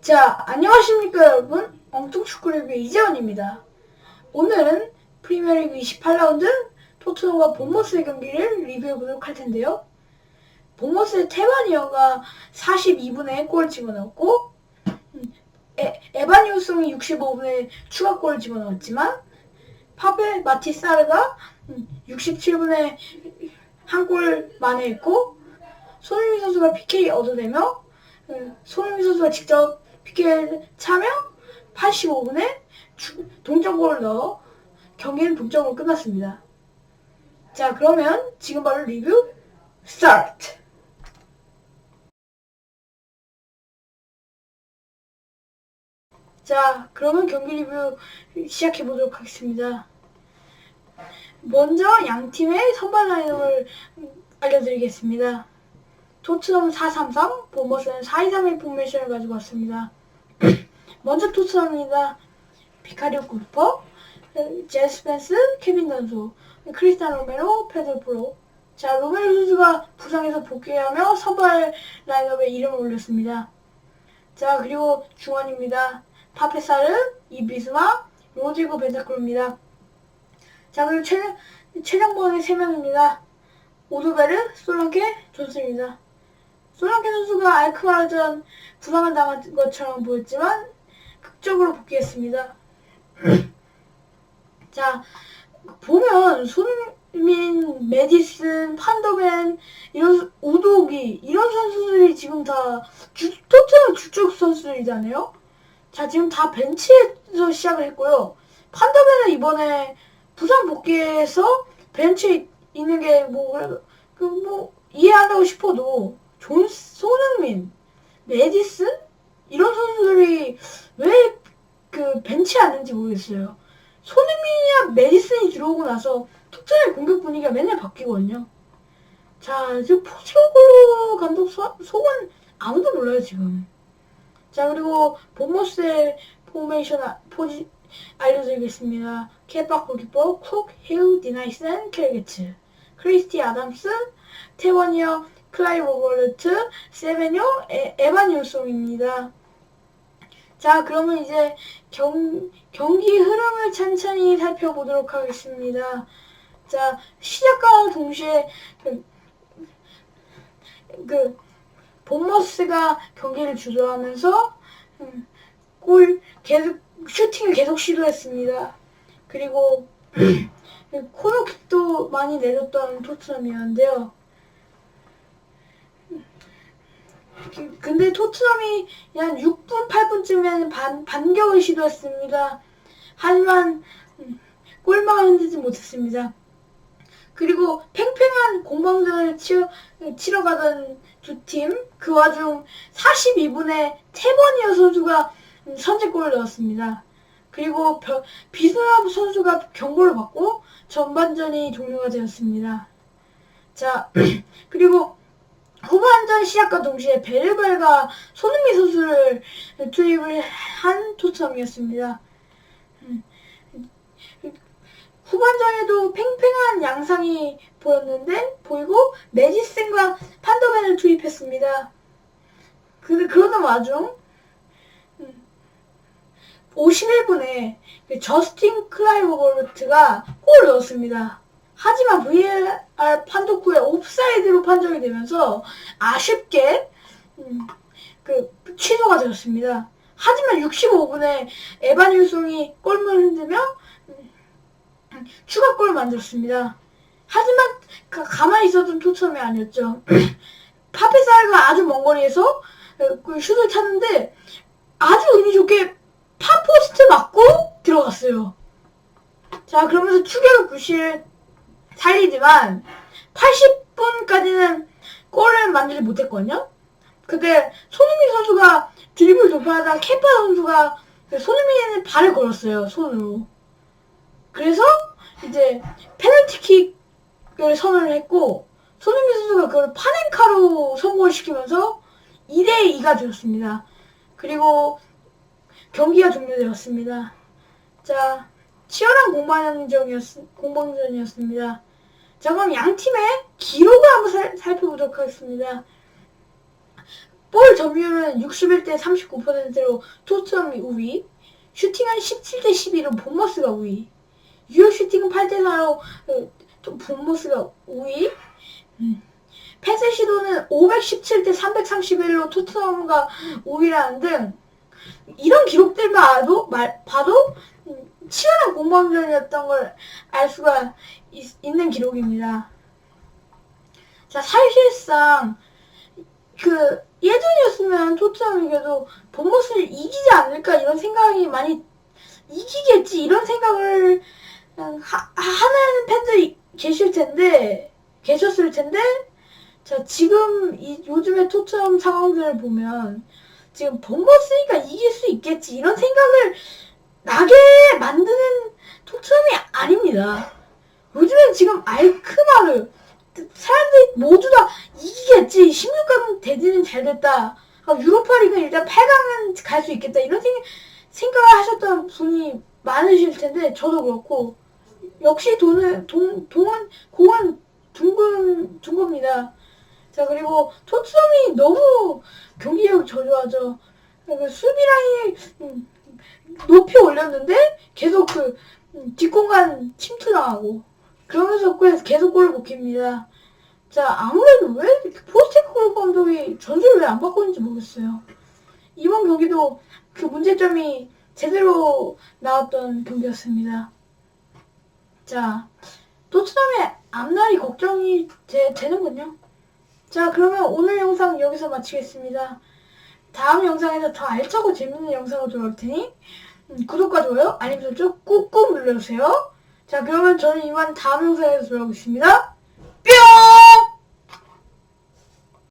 자, 안녕하십니까 여러분. 엉뚱축구 리뷰 이재원입니다. 오늘은 프리미어리그 28라운드 토트넘과 본머스의 경기를 리뷰해보도록 할 텐데요. 본머스의 테바니어가 42분에 골을 집어넣었고 음, 에, 에바니우송이 65분에 추가골을 집어넣었지만 파베 마티사르가 67분에 한 골 만회했고 손흥민 선수가 PK 얻어내며 음, 손흥민 선수가 직접 PK를 차며 85분에 동점골을 넣어 경기는 동점으로 끝났습니다. 자 그러면 지금 바로 리뷰 스타트! 자 그러면 경기 리뷰 시작해 보도록 하겠습니다. 먼저 양 팀의 선발 라인업을 알려드리겠습니다. 토트넘은 4-3-3, 보머스는 4-2-3-1 포메이션을 가지고 왔습니다. 먼저 토트넘입니다. 피카리오 쿠퍼, 제스 펜스, 케빈 던소, 크리스탄 로메로, 페드 프로. 자, 로메로 선수가 부상에서 복귀하며 선발 라인업에 이름을 올렸습니다. 자, 그리고 중원입니다. 파페사르, 이비스마, 로드리고 벤타클입니다. 자, 그리고 최장, 최장번의 3명입니다. 오도베르, 솔랑케, 존슨입니다. 솔랑케 선수가 알크마르전 부상을 당한 것처럼 보였지만 극적으로 복귀했습니다. 자, 보면 손흥민, 메디슨, 판더벤, 이런 우도기 이런 선수들이 지금 다 주, 토트넘 주축 선수들이잖아요. 자, 지금 다 벤치에서 시작을 했고요. 판더벤은 이번에 부상 복귀해서 벤치에 있는 게 뭐, 그 뭐, 이해한다고 싶어도, 존, 손흥민, 메디슨? 이런 선수들이 왜 그 벤치에 앉는지 모르겠어요. 손흥민이랑 메디슨이 들어오고 나서 토트넘의 공격 분위기가 맨날 바뀌거든요. 자, 지금 포스코글로 감독 소, 속은 아무도 몰라요, 지금. 자, 그리고 본머스의 포메이션 아- 포지 알려드리겠습니다. 케파 골키퍼, 쿡, 힐, 디나이슨, 켈게츠. 크리스티 아담스, 테원이어, 클라이 로버트, 세베뇨, 에, 에반 율송입니다. 자, 그러면 이제 경, 경기 흐름을 천천히 살펴보도록 하겠습니다. 자, 시작과 동시에 그, 그 본머스가 경기를 주도하면서 음, 골 계속 슈팅을 계속 시도했습니다. 그리고 코너킥도 많이 내줬던 토트넘이었는데요. 그- 근데 토트넘이 한 6분, 8분 쯤에는 반, 반격을 시도했습니다. 하지만 음, 골망을 흔들지 못했습니다. 그리고 팽팽한 공방전을 치러, 치러 가던 두 팀, 그 와중 42분에 테버니어 선수가 음, 선제골을 넣었습니다. 그리고 벼- 비스라브 선수가 경고를 받고 전반전이 종료가 되었습니다. 자, 그리고 후반전 시작과 동시에 베르벨가 손흥민 선수를 투입을 한 토트넘이었습니다. 음, 후반전에도 팽팽한 양상이 보였는데 보이고 메디슨과 판더벤을 투입했습니다. 그, 그러던 와중 음, 51분에 저스틴 클라이버버르트가 골을 넣었습니다. 하지만 VAR 판독 후에 옵사이드로 판정이 되면서 아쉽게 음, 그 취소가 되었습니다. 하지만 65분에 에반 율송이 골문을 흔들며 음, 추가골을 만들었습니다. 하지만 가, 가만히 있었던 토트넘이 아니었죠. 파페사르가 아주 먼 거리에서 어, 그 슛을 찼는데 아주 운이 좋게 파포스트 맞고 들어갔어요. 자 그러면서 추격을 부실 살리지만 80분까지는 골을 만들지 못했거든요. 근데 손흥민 선수가 드리블 돌파하다 케파 선수가 그 손흥민의 발을 걸었어요 손으로. 그래서 이제 페널티킥을 선언을 했고 손흥민 선수가 그걸 파넨카로 성공을 시키면서 2대 2가 되었습니다. 그리고 경기가 종료되었습니다. 자, 치열한 공방전이었, 공방전이었습니다. 자, 그럼 양 팀의 기록을 한번 살, 살펴보도록 하겠습니다. 볼 점유율은 61대 39%로 토트넘이 우위. 슈팅은 17대 12로 본머스가 우위. 유효 슈팅은 8대 4로 본머스가 우위. 음. 패스 시도는 517대 331로 토트넘과 우위라는 등 이런 기록들만 봐도, 말, 봐도 음, 치열한 공방전이었던 걸 알 수가 있, 있는 기록입니다. 자, 사실상 그 예전이었으면 토트넘이 그래도 본모스를 이기지 않을까 이런 생각이 많이 이기겠지 이런 생각을 하, 하는 팬들이 계실 텐데 계셨을 텐데 자 지금 이 요즘의 토트넘 상황들을 보면 지금 본모스니까 이길 수 있겠지 이런 생각을 나게 만드는 토트넘이 아닙니다. 요즘엔 지금 알크마르 사람들이 모두 다 이기겠지. 16강 대진은 잘 됐다. 아, 유로파리그 일단 8강은 갈 수 있겠다. 이런 생각, 생각을 하셨던 분이 많으실 텐데, 저도 그렇고. 역시 돈은, 동, 동은, 공은 둥근, 둥겁니다. 자, 그리고 토트넘이 너무 경기력이 저조하죠. 그 수비 라인이 음, 높이 올렸는데, 계속 그, 음, 뒷공간 침투당하고. 그러면서 계속 골을 먹힙니다. 자, 아무래도 왜 포스테코글 감독이 전술을 왜 안 바꾸는지 모르겠어요. 이번 경기도 그 문제점이 제대로 나왔던 경기였습니다. 자, 토트넘의 앞날이 걱정이 되, 되는군요. 자, 그러면 오늘 영상 여기서 마치겠습니다. 다음 영상에서 더 알차고 재밌는 영상으로 돌아올 테니 음, 구독과 좋아요, 알림 설정 꾹꾹 눌러주세요. 자, 그러면 저는 이만 다음 영상에서 돌아오겠습니다. 뿅!